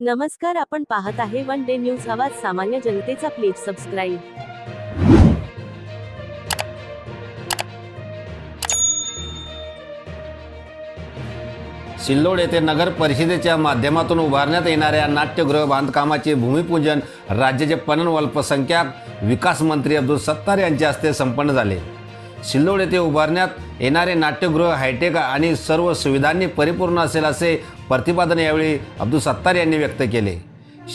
नमस्कार आपण पाहत आहे वन डे न्यूज आवाज सामान्य जनतेचा प्लीज सबस्क्राईब सिल्लोड येथे नगर परिषदेच्या माध्यमातून उभारण्यात येणाऱ्या नाट्यगृह बांधकामाचे भूमिपूजन राज्याचे पणन अल्पसंख्याक विकास मंत्री अब्दुल सत्तार यांच्या हस्ते संपन्न झाले. सिल्लोड येथे उभारण्यात येणारे नाट्यगृह हायटेक आणि सर्व सुविधांनी परिपूर्ण असेल असे प्रतिपादन यावेळी अब्दुल सत्तार यांनी व्यक्त केले.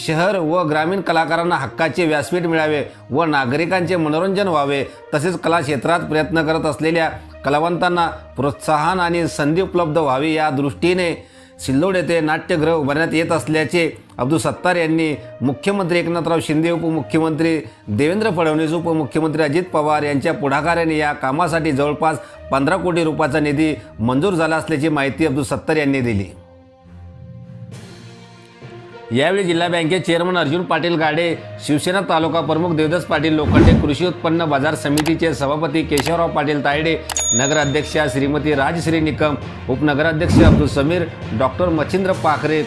शहर व ग्रामीण कलाकारांना हक्काचे व्यासपीठ मिळावे व नागरिकांचे मनोरंजन व्हावे तसेच कला क्षेत्रात प्रयत्न करत असलेल्या कलावंतांना प्रोत्साहन आणि संधी उपलब्ध व्हावी या दृष्टीने सिल्लोड येथे नाट्यगृह उभारण्यात येत असल्याचे अब्दुल सत्तार यांनी मुख्यमंत्री एकनाथराव शिंदे उपमुख्यमंत्री देवेंद्र फडणवीस उपमुख्यमंत्री अजित पवार यांच्या पुढाकाराने या कामासाठी जवळपास पंधरा कोटी रुपयाचा निधी मंजूर झाला असल्याची माहिती अब्दुल सत्तार यांनी दिली. यावेळी जिल्हा बँकेचे चेअरमन अर्जुन पाटील गाडे शिवसेना तालुका प्रमुख देवदास पाटील लोखंडे कृषी उत्पन्न बाजार समितीचे सभापती केशवराव पाटील तायडे नगराध्यक्षा श्रीमती राजश्री निकम उपनगराध्यक्ष अब्दुल समीर डॉक्टर मच्छिंद्र पाखरे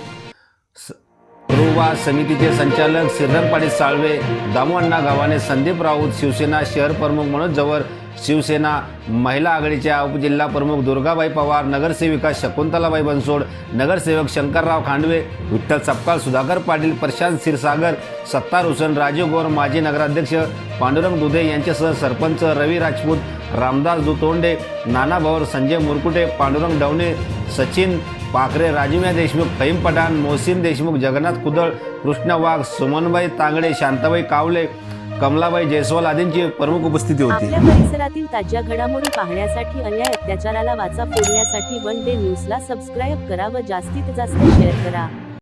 स- समितीचे संचालक श्रीधर साळवे दामोअण्णा गावाने संदीप राऊत शिवसेना शहर प्रमुख मनोज जवळ शिवसेना महिला आघाडीच्या उपजिल्हा प्रमुख दुर्गाबाई पवार नगरसेविका शकुंतलाबाई बनसोड नगरसेवक शंकरराव खांडवे विठ्ठल सपकाळ सुधाकर पाटील प्रशांत क्षीरसागर सत्तार हुसेन राजीव गौर माजी नगराध्यक्ष पांडुरंग दुधे यांच्यासह सरपंच रवी राजपूत रामदास दुतोंडे नाना भवर संजय मुरकुटे पांडुरंग डवणे सचिन पाखरे राजीव्या देशमुख फहीम पठाण मोहसिन देशमुख जगन्नाथ कुदळ कृष्ण वाघ सुमनबाई तांगडे शांताबाई कावले कमलाबाई जयस्वाल आदींची प्रमुख उपस्थिती होती. आपल्या परिसरातील ताज्या घडामोडी पाहण्यासाठी अन्याय अत्याचाराला वाचा फोडण्यासाठी वन डे न्यूजला सबस्क्राईब करा व जास्तीत जास्त शेअर करा.